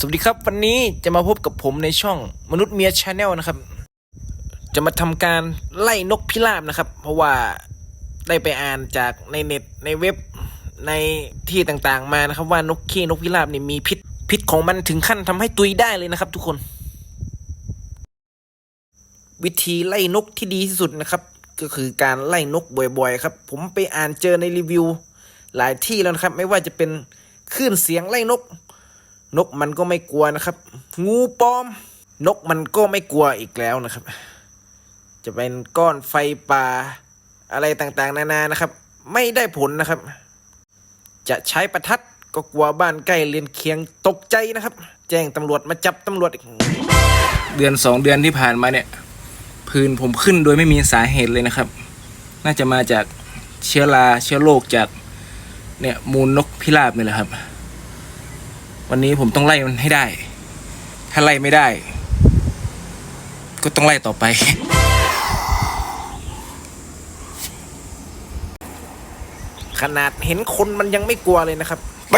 สวัสดีครับวันนี้จะมาพบกับผมในช่องมนุษย์เมียชาแนลนะครับ จะมาทำการไล่นกพิราบนะครับ เพราะว่าได้ไปอ่านจากในเน็ตในเว็บในที่ต่างๆมานะครับ ว่านกขี้นกพิราบเนี่ยมีพิษพิษของมันถึงขั้นทำให้ตุยได้เลยนะครับ ทุกคน วิธีไล่นกที่ดีที่สุดนะครับ ก็คือการไล่นกบ่อยๆครับ ผมไปอ่านเจอในรีวิว หลายที่แล้วนะครับ ไม่ว่าจะเป็นคลื่นเสียงไล่นก นกมันก็ไม่กลัวนะครับ งูปลอม นกมันก็ไม่กลัวอีกแล้วนะครับ จะเป็นก้อนไฟป่า อะไรต่างๆ นานานะครับ ไม่ได้ผลนะครับ จะใช้ประทัดก็กลัวบ้านใกล้เรียนเคียงตกใจนะครับ แจ้งตำรวจมาจับตำรวจเดือนสองเดือนที่ผ่านมาเนี่ยพื้นผมขึ้นโดยไม่มีสาเหตุเลยนะครับ น่าจะมาจากเชื้อราเชื้อโรคจากเนี่ยมูลนกพิราบนี่แหละครับ วันนี้ผมต้องไล่มันให้ได้ ถ้าไล่ไม่ได้ ก็ต้องไล่ต่อไป ขนาดเห็นคนมันยังไม่กลัวเลยนะครับ ไป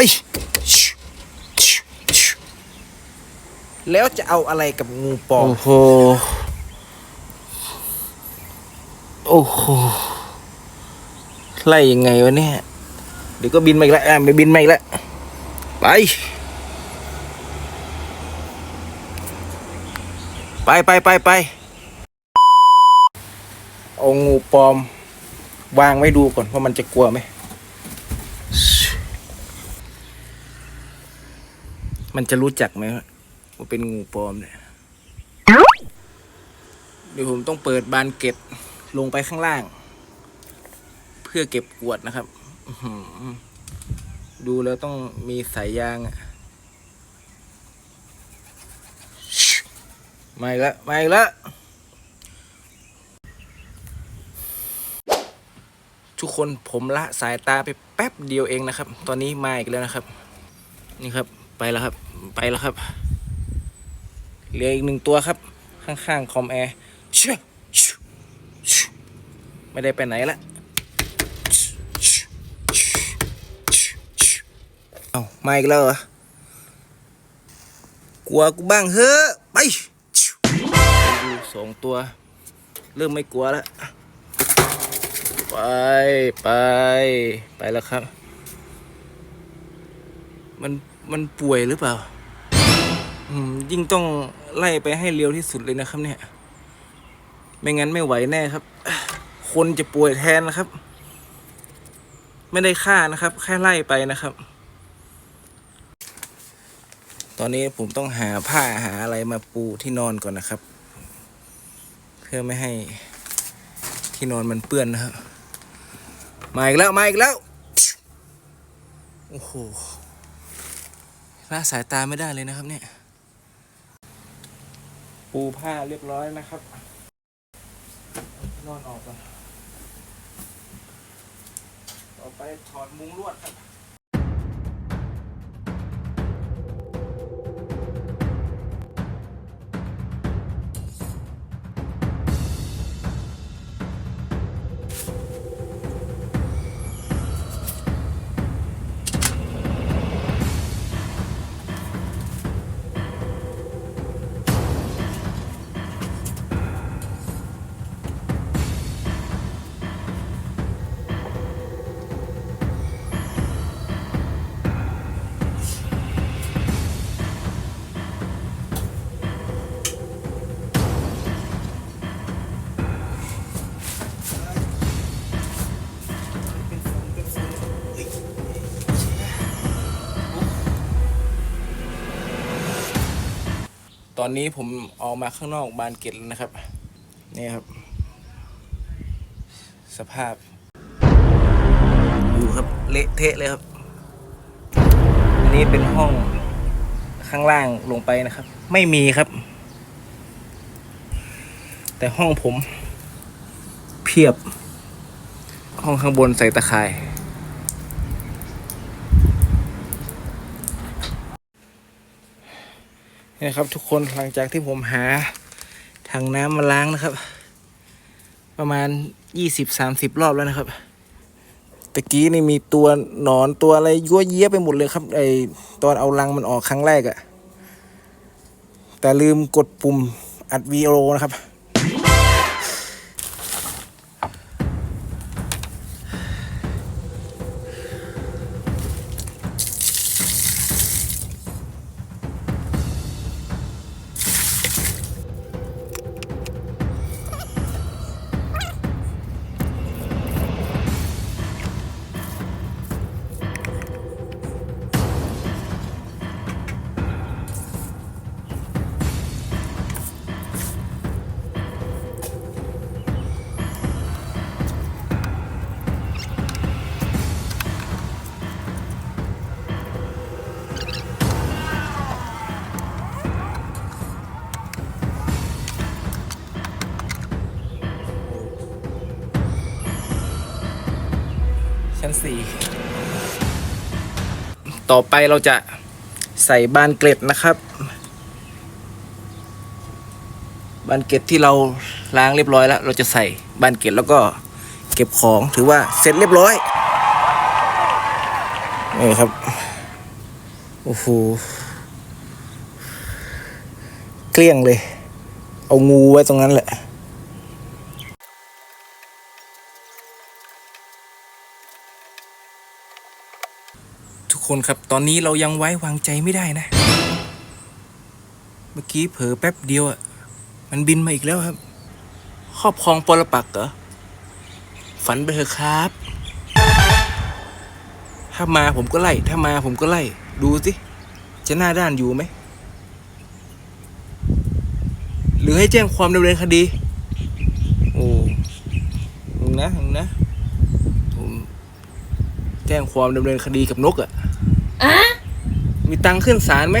แล้วจะเอาอะไรกับงูปลอมโอ้โห โอ้โห ไล่ยังไงวะเนี่ย เดี๋ยวก็บินมาอีกแล้วอะไม่บินมาอีกแล้ว ไป ไปไปไปไปเอางูปลอม วางไว้ดูก่อนว่ามันจะกลัวไหม มันจะรู้จักไหมว่าเป็นงูปลอมเนี่ยเดี๋ยวผมต้องเปิดบานเกล็ดลงไปข้างล่าง เพื่อเก็บกวดนะครับ ดูแล้วต้องมีสายยางอะ มาอีกแล้วมาอีกแล้วทุกคนผมละสายตาไปแป๊บเดียวเองนะครับ ตอนนี้มาอีกแล้วนะครับ นี่ครับไปแล้วครับ ไปแล้วครับเหลืออีกหนึ่งตัวครับ ข้างๆคอมแอร์ชื่อไม่ได้ไปไหนละเอามาอีกแล้วเหรอกลัวกูบ้างเฮ้อไป ตัว เริ่มไม่กลัวแล้ว ไปไปไปแล้วครับ มันมันป่วยหรือเปล่ายิ่งต้องไล่ไปให้เร็วที่สุดเลยนะครับ เนี่ย ไม่งั้นไม่ไหวแน่ครับ คนจะป่วยแทนนะครับ ไม่ได้ฆ่านะครับ แค่ไล่ไปนะครับ ตอนนี้ผมต้องหาผ้าหาอะไรมาปูที่นอนก่อนนะครับ พื่อไม่ให้ที่นอนมันเปื้อนนะครับมาอีกแล้ว มาอีกแล้ว โอ้โหละสายตาไม่ได้เลยนะครับเนี่ย ปูผ้าเรียบร้อยนะครับ นอนออกก่อนต่อไปถอดมุ้งลวดครับ อนนี้ผมออกมาข้างนอกบานเกล็ดแล้วนะครับ นี่ครับ สภาพอยู่ครับเละเทะเลยครับ อันนี้เป็นห้องข้างล่างลงไปนะครับ ไม่มีครับ แต่ห้องผมเพียบ ห้องข้างบนใส่ตะข่าย นี่นะครับทุกคนหลังจากที่ผมหาถังน้ำมาล้างนะครับ ประมาณยี่สิบสามสิบรอบแล้วนะครับตะกี้นี่มีตัวหนอนตัวอะไรยั่วเยี้ยไปหมดเลยครับไอตอนเอาลังมันออกครั้งแรกอะแต่ลืมกดปุ่มอัดวีดีโอนะครับ ชั้นสี่ต่อไปเราจะใส่บานเกล็ดนะครับ บานเกล็ดที่เราล้างเรียบร้อยแล้ว เราจะใส่บานเกล็ดแล้วก็เก็บของถือว่าเสร็จเรียบร้อยนี่ครับโอ้โหเกลี้ยงเลย เอางูไว้ตรงนั้นแหละ กคนครับ ตอนนี้เรายังไว้วางใจไม่ได้นะ เมื่อกี้เผลอแป๊บเดียวอะมันบินมาอีกแล้วครับ ครอบครองปรปักเหรอ ฝันไปเถอะครับ ถ้ามาผมก็ไล่ ถ้ามาผมก็ไล่ ดูสิจะหน้าด้านอยู่ไหม หรือให้แจ้งความดำเนินคดี โอ้หนึ่งนะหนึ่งนะผมแจ้งความดำเนินคดีกับนกอะ่ะ มีตังค์ขึ้นศาลไหม